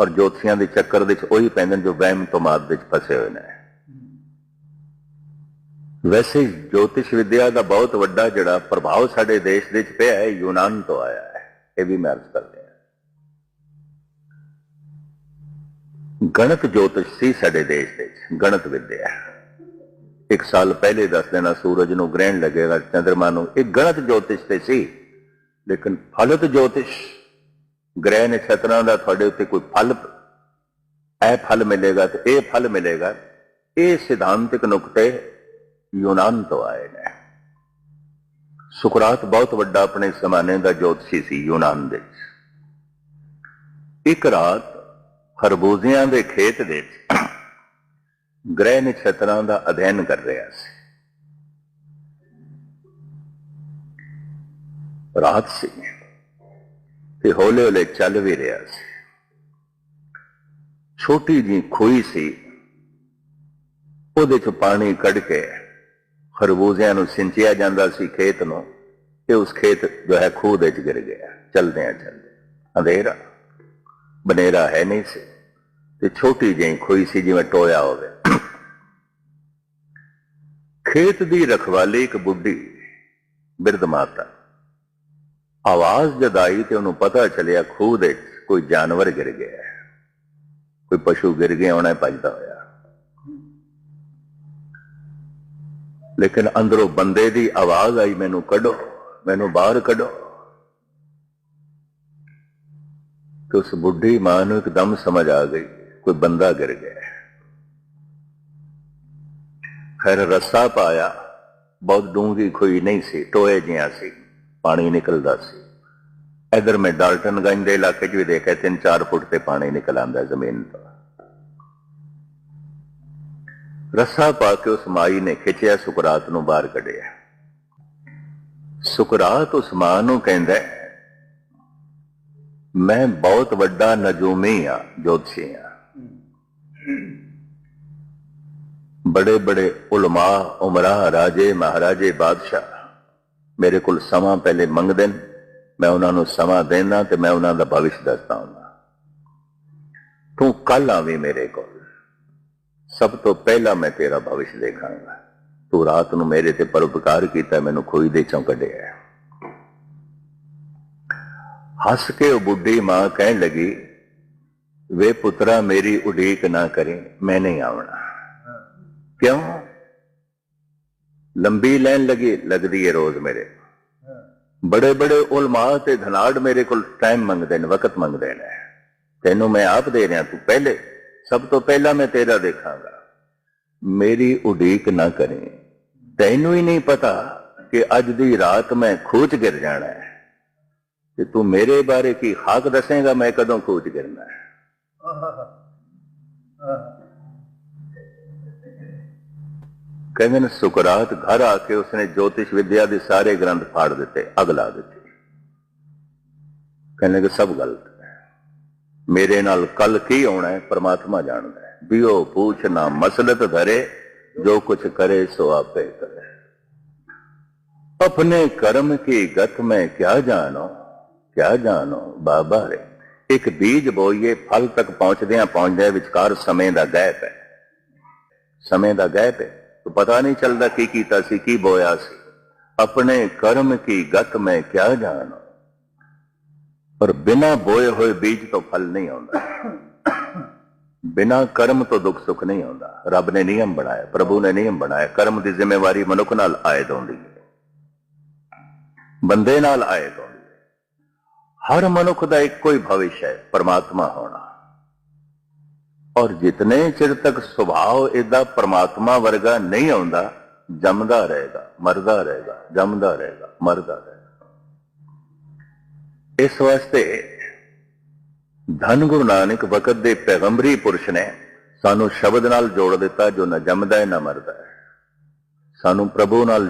ਔਰ ਜੋਤਸ਼ੀਆਂ ਦੇ ਚੱਕਰ ਵਿੱਚ ਉਹੀ ਪੈਂਦੇ ਨੇ ਜੋ ਵਹਿਮ ਤੋਂ ਮਾਦ ਵਿੱਚ ਫਸੇ ਹੋਏ ਨੇ। ਵੈਸੇ ਜੋਤਿਸ਼ ਵਿਦਿਆ ਦਾ ਬਹੁਤ ਵੱਡਾ ਜਿਹੜਾ ਪ੍ਰਭਾਵ ਸਾਡੇ ਦੇਸ਼ ਦੇ ਵਿੱਚ ਪਿਆ ਹੈ, ਯੂਨਾਨ ਤੋਂ ਆਇਆ ਹੈ। ਇਹ ਵੀ ਮੈਂ ਅਰਜ਼ ਕਰਦੇ ਹਾਂ। ਗਣਿਤ ਜੋਤਿਸ਼ ਸੀ ਸਾਡੇ ਦੇਸ਼ ਦੇ ਵਿੱਚ, ਗਣਿਤ ਵਿਦਿਆ। ਇੱਕ ਸਾਲ ਪਹਿਲੇ ਦੱਸ ਦੇਣਾ, ਸੂਰਜ ਨੂੰ ਗ੍ਰਹਿਣ ਲੱਗੇਗਾ ਚੰ드ਰਮਾ ਨੂੰ, ਇਹ ਗਣਿਤ ਜੋਤਿਸ਼ ਤੇ ਸੀ। ਲੇਕਿਨ ਫਲਤ ਜੋਤਿਸ਼ ਗ੍ਰਹਿ ਨਛਤਰਾਂ ਦਾ ਤੁਹਾਡੇ ਉੱਤੇ ਕੋਈ ਫਲ, ਇਹ ਫਲ ਮਿਲੇਗਾ ਤੇ ਇਹ ਫਲ ਮਿਲੇਗਾ। ਇਹ ਸਿਧਾਂਤਿਕ ਨੁਕਤੇ ਯੂਨਾਨ ਤੋਂ ਆਏ ਨੇ। ਸੁਕਰਾਤ ਬਹੁਤ ਵੱਡਾ ਆਪਣੇ ਜ਼ਮਾਨੇ ਦਾ ਜੋਤਸ਼ੀ ਸੀ ਯੂਨਾਨ ਦੇ ਇੱਕ ਰਾਤ ਖਰਬੂਜ਼ਿਆਂ ਦੇ ਖੇਤ ਦੇ ਵਿੱਚ ਗ੍ਰਹਿ ਨਛਤਰਾਂ ਦਾ ਅਧਿਐਨ ਕਰ ਰਿਹਾ ਸੀ। ਰਾਤ ਸੀ। ਤੇ ਹੌਲੇ ਹੌਲੇ ਚੱਲ ਵੀ ਰਿਹਾ ਸੀ। ਛੋਟੀ ਜੀ ਖੋਈ ਸੀ। ਉਹਦੇ ਚ ਪਾਣੀ ਕੱਢ ਕੇ ਖਰਬੂਜ਼ਿਆਂ ਨੂੰ ਸਿੰਚਿਆ ਜਾਂਦਾ ਸੀ ਖੇਤ ਨੂੰ ਤੇ ਉਸ ਖੇਤ ਜੋ ਹੈ ਖੂਹ ਦੇ ਚ ਗਿਰ ਗਿਆ। ਚਲਦੇ ਆ ਚਲਦੇ ਅੰਧੇਰਾ, ਬਨੇਰਾ ਹੈ ਨਹੀਂ ਸੀ ਤੇ ਛੋਟੀ ਜਿਹੀ ਖੋਈ ਸੀ ਜਿਵੇਂ ਟੋਇਆ ਹੋਵੇ। ਖੇਤ ਦੀ ਰਖਵਾਲੀ ਇੱਕ ਬੁੱਢੀ ਬਿਰਧ ਮਾਤਾ ਆਵਾਜ਼ ਜਦ ਆਈ ਤੇ ਉਹਨੂੰ ਪਤਾ ਚੱਲਿਆ ਖੂਹ ਦੇ ਕੋਈ ਜਾਨਵਰ ਗਿਰ ਗਿਆ ਕੋਈ ਪਸ਼ੂ ਗਿਰ ਗਿਆ ਹੋਣਾ ਭੱਜਦਾ ਹੋਇਆ। ਲੇਕਿਨ ਅੰਦਰੋਂ ਬੰਦੇ ਦੀ ਆਵਾਜ਼ ਆਈ, ਮੈਨੂੰ ਕੱਢੋ, ਮੈਨੂੰ ਬਾਹਰ ਕੱਢੋ। ਤੇ ਉਸ ਬੁੱਢੀ ਮਾਂ ਨੂੰ ਇੱਕਦਮ ਸਮਝ ਆ ਗਈ, ਕੋਈ ਬੰਦਾ ਗਿਰ ਗਿਆ ਹੈ। ਰੱਸਾ ਪਾਇਆ, ਬਹੁਤ ਡੂੰਘੀ ਖੋਈ ਨਹੀਂ ਸੀ, ਟੋਏ ਜਿਹਾ ਸੀ। ਪਾਣੀ ਨਿਕਲਦਾ ਸੀ। ਇਧਰ ਮੈਂ ਡਾਲਟਨਗੰਜ ਦੇ ਇਲਾਕੇ 'ਚ ਵੀ ਦੇਖਿਆ 3-4 ਫੁੱਟ ਤੇ ਪਾਣੀ ਨਿਕਲ ਆਂਦਾ ਜ਼ਮੀਨ ਤੋਂ। ਰੱਸਾ ਪਾ ਕੇ ਉਸ ਮਾਈ ਨੇ ਖਿੱਚਿਆ, ਸੁਕਰਾਤ ਨੂੰ ਬਾਹਰ ਕੱਢਿਆ। ਸੁਕਰਾਤ ਉਸ ਮਾਂ ਨੂੰ ਕਹਿੰਦਾ, ਮੈਂ ਬਹੁਤ ਵੱਡਾ ਨਜੂਮੀ ਆ, ਜੋਤਸ਼ੀ ਆ। ਬੜੇ ਬੜੇ ਉਲਮਾ ਉਮਰਾ ਰਾਜੇ, ਮਹਾਰਾਜੇ, ਬਾਦਸ਼ਾਹ ਮੇਰੇ ਕੋਲ ਸਮਾਂ ਪਹਿਲੇ ਮੰਗਦੇ ਨੇ। ਮੈਂ ਉਹਨਾਂ ਨੂੰ ਸਮਾਂ ਦੇਣਾ ਤੇ ਮੈਂ ਉਹਨਾਂ ਦਾ ਭਵਿਸ਼ ਦੱਸਦਾ ਹਾਂ ਤੂੰ ਕੱਲ ਆਵੇਂ ਮੇਰੇ ਕੋਲ। ਸਭ ਤੋਂ ਪਹਿਲਾਂ ਮੈਂ ਤੇਰਾ ਭਵਿੱਖ ਦੇਖਾਂਗਾ। ਤੂੰ ਰਾਤ ਨੂੰ ਮੇਰੇ ਤੇ ਪਰਉਪਕਾਰ ਕੀਤਾ, ਮੈਨੂੰ ਖੋਈ ਦੇ ਚੋਂ ਕੱਢਿਆ। ਹੱਸ ਕੇ ਉਹ ਬੁੱਢੀ ਮਾਂ ਕਹਿਣ ਲੱਗੀ, ਵੇ ਪੁੱਤਰਾ, ਮੇਰੀ ਉਡੀਕ ਨਾ ਕਰੇ, ਮੈਂ ਨਹੀਂ ਆਉਣਾ। ਕਿਉਂ? ਲੰਬੀ ਲਾਈਨ ਲਗੀ, ਲੱਗਦੀ ਹੈ ਰੋਜ਼ ਮੇਰੇ। ਬੜੇ ਬੜੇ ਉਲਮਾ ਤੇ ਧਨਾੜ ਮੇਰੇ ਕੋਲ ਟਾਈਮ ਮੰਗਦੇ ਨੇ, ਵਕਤ ਮੰਗਦੇ ਨੇ। ਤੈਨੂੰ ਮੈਂ ਆਪ ਦੇ ਰਿਹਾ, ਤੂੰ ਪਹਿਲੇ, ਸਭ ਤੋਂ ਪਹਿਲਾਂ ਮੈਂ ਤੇਰਾ ਦੇਖਾਂਗਾ। ਮੇਰੀ ਉਡੀਕ ਨਾ ਕਰੇ। ਤੈਨੂੰ ਹੀ ਨਹੀਂ ਪਤਾ ਕਿ ਅੱਜ ਦੀ ਰਾਤ ਮੈਂ ਖੋਚ ਗਿਰ ਜਾਣਾ ਹੈ। ਤੇ ਤੂੰ ਮੇਰੇ ਬਾਰੇ ਕੀ ਖਾਕ ਦੱਸੇਗਾ, ਮੈਂ ਕਦੋਂ ਖੋਚ ਗਿਰਨਾ ਹੈ? ਕਹਿੰਦੇ ਨੇ ਸੁਕਰਾਤ ਘਰ ਆ ਕੇ ਉਸਨੇ ਜੋਤਿਸ਼ ਵਿਦਿਆ ਦੇ ਸਾਰੇ ਗ੍ਰੰਥ ਫਾੜ ਦਿੱਤੇ ਅਗ ਲਾ ਦਿੱਤੀ ਕਹਿੰਦੇ ਕਿ ਸਭ ਗਲਤ ਹੈ ਮੇਰੇ ਨਾਲ ਕੱਲ ਕੀ ਹੋਣਾ ਹੈ ਪ੍ਰਮਾਤਮਾ ਜਾਣਦਾ ਹੈ ਬਿਓ ਪੂਛ ਨਾ ਮਸਲਤ ਧਰੇ ਜੋ ਕੁਛ ਕਰੇ ਸੋ ਆਪੇ ਕਰੇ अपने कर्म की गत में क्या जानो क्या जानो ਬਾਬਾ ਰੇ ਇੱਕ ਬੀਜ ਬੋਈਏ ਫਲ ਤੱਕ ਪਹੁੰਚਦਿਆਂ ਪਹੁੰਚਦਿਆਂ ਵਿਚਕਾਰ ਸਮੇਂ ਦਾ ਗੈਪ ਹੈ ਸਮੇਂ ਦਾ ਗੈਪ ਹੈ ਤੋ ਪਤਾ ਨਹੀਂ ਚੱਲਦਾ ਕੀ ਕੀਤਾ ਸੀ, ਕੀ ਬੋਇਆ ਸੀ। ਆਪਣੇ ਕਰਮ ਕੀ ਗਤ ਮੈਂ ਕਿਆ ਜਾਣਾ। ਪਰ ਬਿਨਾ ਬੋਏ ਹੋਏ ਬੀਜ ਤੋਂ ਫਲ ਨਹੀਂ ਆਉਂਦਾ। ਬਿਨਾ ਕਰਮ ਤੋਂ ਦੁੱਖ ਸੁੱਖ ਨਹੀਂ ਆਉਂਦਾ। ਰੱਬ ਨੇ ਨਿਯਮ ਬਣਾਇਆ, ਪ੍ਰਭੂ ਨੇ ਨਿਯਮ ਬਣਾਇਆ। ਕਰਮ ਦੀ ਜ਼ਿੰਮੇਵਾਰੀ ਮਨੁੱਖ ਨਾਲ ਆਇਦ ਹੁੰਦੀ ਹੈ। ਬੰਦੇ ਨਾਲ ਆਇਦ ਹੁੰਦੀ ਹੈ। ਹਰ ਮਨੁੱਖ ਦਾ ਇੱਕੋ ਹੀ ਭਵਿष्य ਹੈ, ਪਰਮਾਤਮਾ ਹੋਣਾ। ਔਰ ਜਿਤਨੇ ਚਿਰ ਤੱਕ ਸੁਭਾਅ ਇਹਦਾ ਪਰਮਾਤਮਾ ਵਰਗਾ ਨਹੀਂ ਆਉਂਦਾ, ਜੰਮਦਾ ਰਹੇਗਾ, ਮਰਦਾ ਰਹੇਗਾ, ਜੰਮਦਾ ਰਹੇਗਾ, ਮਰਦਾ ਰਹੇਗਾ। ਇਸ ਵਾਸਤੇ ਧੰਨ ਗੁਰੂ ਨਾਨਕ ਵਕਤ ਦੇ ਪੈਗੰਬਰੀ ਪੁਰਸ਼ ਨੇ ਸਾਨੂੰ ਸ਼ਬਦ ਨਾਲ ਜੋੜ ਦਿੱਤਾ, ਜੋ ਨਾ ਜੰਮਦਾ ਹੈ, ਨਾ ਮਰਦਾ ਹੈ। ਸਾਨੂੰ ਪ੍ਰਭੂ ਨਾਲ